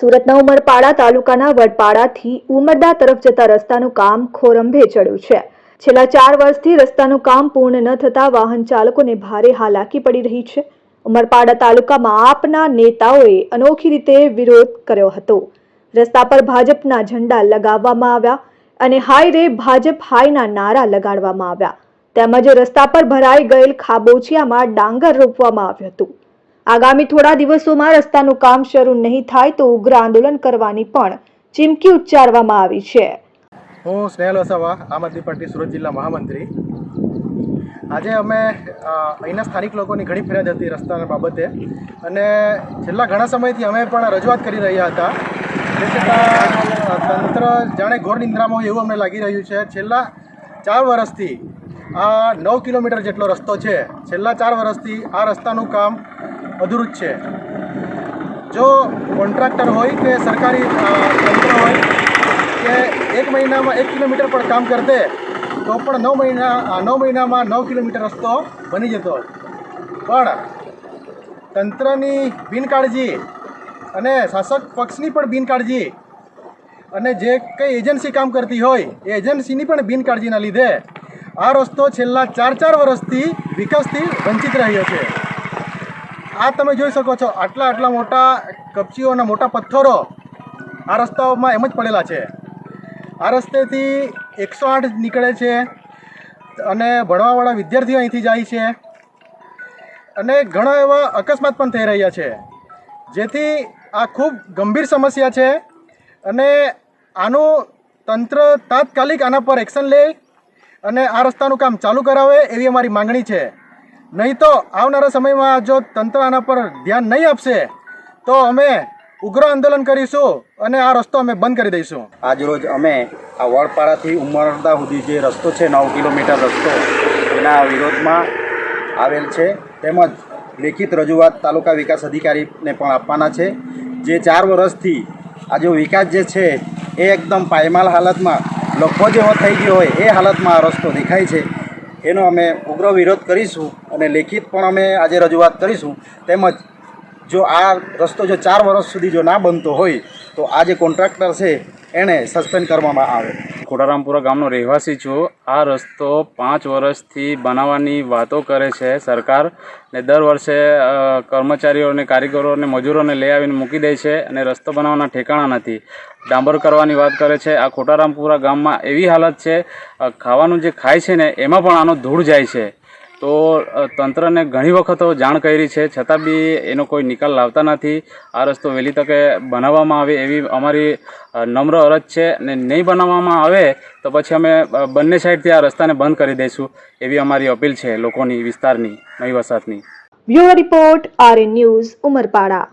સુરતના ઉમરપાડા તાલુકાના વડપાડાથી ઉમરદા તરફ જતા રસ્તાનું કામ ખોરંભે ચડ્યું છે. છેલ્લા ચાર વર્ષથી રસ્તાનું કામ પૂર્ણ ન થતા વાહન ચાલકોને ભારે હાલાકી પડી રહી છે. ઉમરપાડા તાલુકામાં આપના નેતાઓએ અનોખી રીતે વિરોધ કર્યો હતો. રસ્તા પર ભાજપના ઝંડા લગાવવામાં આવ્યા અને હાય રે ભાજપ હાયના નારા લગાડવામાં આવ્યા. તેમજ રસ્તા પર ભરાઈ ગયેલ ખાબોચિયામાં ડાંગર રોપવામાં આવ્યું હતું. આગામી થોડા દિવસોમાં રસ્તાનું કામ શરૂ નહીં થાય તો ઉગ્ર આંદોલન કરવાની પણ ચીમકી ઉચ્ચારવામાં આવી છે. હું સ્નેહલ વસાવા, આમ આદમી પાર્ટી સુરત જિલ્લા મહામંત્રી. આજે અમે અહીંના સ્થાનિક લોકોની ઘણી ફરિયાદ હતી રસ્તાના બાબતે. અને છેલ્લા ઘણા સમયથી અમે પણ રજૂઆત કરી રહ્યા હતા. તે છતાં તંત્ર જાણે ઘોર નિંદ્રામાં હોય એવું અમને લાગી રહ્યું છે. છેલ્લા ચાર વર્ષથી આ નવ કિલોમીટર જેટલો રસ્તો છે. છેલ્લા ચાર વર્ષથી આ રસ્તાનું કામ અધૂરું જ છે. જો કોન્ટ્રાક્ટર હોય કે સરકારી તંત્ર હોય કે એક મહિનામાં એક કિલોમીટર પણ કામ કરતે, તો પણ નવ મહિના નવ મહિનામાં નવ કિલોમીટર રસ્તો બની જતો. પણ તંત્રની બિનકાળજી અને શાસક પક્ષની પણ બિનકાળજી અને જે કંઈ એજન્સી કામ કરતી હોય, એ એજન્સીની પણ બિનકાળજીના લીધે આ રસ્તો છેલ્લા ચાર ચાર વર્ષથી વિકાસથી વંચિત રહ્યો છે. આ તમે જોઈ શકો છો, આટલા આટલા મોટા કપચીઓના મોટા પથ્થરો આ રસ્તાઓમાં એમ જ પડેલા છે. આ રસ્તેથી એકસો આઠ નીકળે છે અને ભણવાવાળા વિદ્યાર્થીઓ અહીંથી જાય છે અને ઘણા એવા અકસ્માત પણ થઈ રહ્યા છે. જેથી આ ખૂબ ગંભીર સમસ્યા છે અને આનું તંત્ર તાત્કાલિક આના પર એક્શન લે અને આ રસ્તાનું કામ ચાલુ કરાવે એવી અમારી માંગણી છે. નહીં તો આવનારા સમયમાં જો તંત્ર આના પર ધ્યાન નહીં આપશે, તો અમે ઉગ્ર આંદોલન કરીશું અને આ રસ્તો અમે બંધ કરી દઈશું. આજરોજ અમે આ વડપાડાથી ઉમરદા સુધી જે રસ્તો છે, નવ કિલોમીટર રસ્તો, એના વિરોધમાં આવેલ છે. તેમજ લેખિત રજૂઆત તાલુકા વિકાસ અધિકારીને પણ આપવાના છે. જે ચાર વર્ષથી આ જો વિકાસ જે છે, એ એકદમ પાયમાલ હાલતમાં લખો જેવો થઈ ગયો હોય, એ હાલતમાં આ રસ્તો દેખાય છે. એનો અમે ઉગ્ર વિરોધ કરીશું અને લેખિત પણ અમે આજે રજૂઆત કરીશું. તેમજ જો આ રસ્તો જો ચાર વર્ષ સુધી જો ના બનતો હોય, તો આ જે કોન્ટ્રાક્ટર છે એણે સસ્પેન્ડ કરવામાં આવે. ખોડારામપુરા ગામનો રહેવાસી છું. આ રસ્તો પાંચ વર્ષથી બનાવવાની વાતો કરે છે સરકાર ને દર વર્ષે કર્મચારીઓને, કારીગરોને, મજૂરોને લઈ આવીને મૂકી દે છે અને રસ્તો બનાવવાના ઠેકાણા નથી. ડાંબર કરવાની વાત કરે છે. આ ખોટારામપુરા ગામમાં એવી હાલત છે ખાવાનું જે ખાય છે ને એમાં પણ આનો ધૂળ જાય છે. તો તંત્રને ઘણી વખતો જાણ કરી છે. છતાં બી એનો કોઈ નિકાલ લાવતા નથી. આ રસ્તો વહેલી તકે બનાવવામાં આવે એવી અમારી નમ્ર અરજ છે. ને નહીં બનાવવામાં આવે તો પછી અમે બંને સાઈડથી આ રસ્તાને બંધ કરી દઈશું એવી અમારી અપીલ છે લોકોની, વિસ્તારની, નવી વસાહતની. Bureau report, RN news, Umarpada.